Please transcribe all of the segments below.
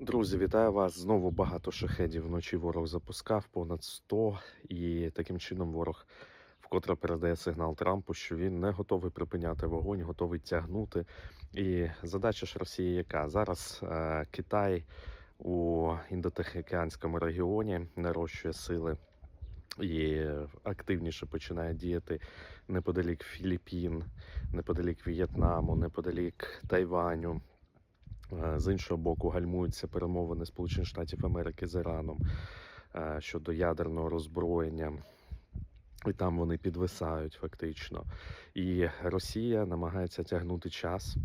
Друзі, вітаю вас! Знову багато шахедів вночі ворог запускав, понад 100, і таким чином ворог вкотре передає сигнал Трампу, що він не готовий припиняти вогонь, готовий тягнути. І задача ж Росії яка? Зараз е, Китай у індотихоокеанському регіоні нарощує сили і активніше починає діяти неподалік Філіппін, неподалік В'єтнаму, неподалік Тайваню. З іншого боку, гальмуються перемовини Сполучених Штатів Америки з Іраном е, щодо ядерного роззброєння. І там вони підвисають фактично. І Росія намагається тягнути час,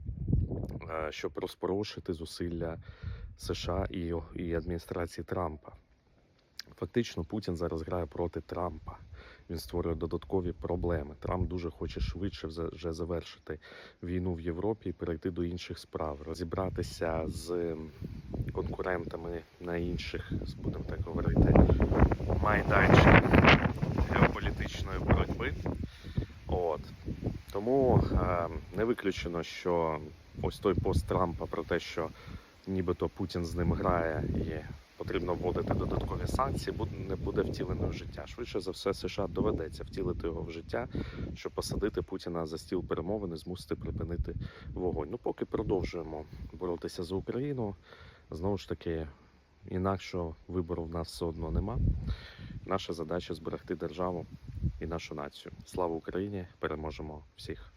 е, щоб розпорошити зусилля США і адміністрації Трампа. Фактично, Путін зараз грає проти Трампа. Він створює додаткові проблеми. Трамп дуже хоче швидше вже- завершити війну в Європі і перейти до інших справ, розібратися з конкурентами на інших, будемо так говорити, майданчиках геополітичної боротьби. От тому е, не виключено, що ось той пост Трампа про те, що нібито Путін з ним грає і потрібно вводити додаткові санкції, не буде втілено в життя. Швидше за все, США доведеться втілити його в життя, щоб посадити Путіна за стіл перемовин і змусити припинити вогонь. Ну, поки продовжуємо боротися за Україну. Знову ж таки, інакшого вибору в нас все одно нема. Наша задача зберегти державу і нашу націю. Слава Україні! Переможемо всіх!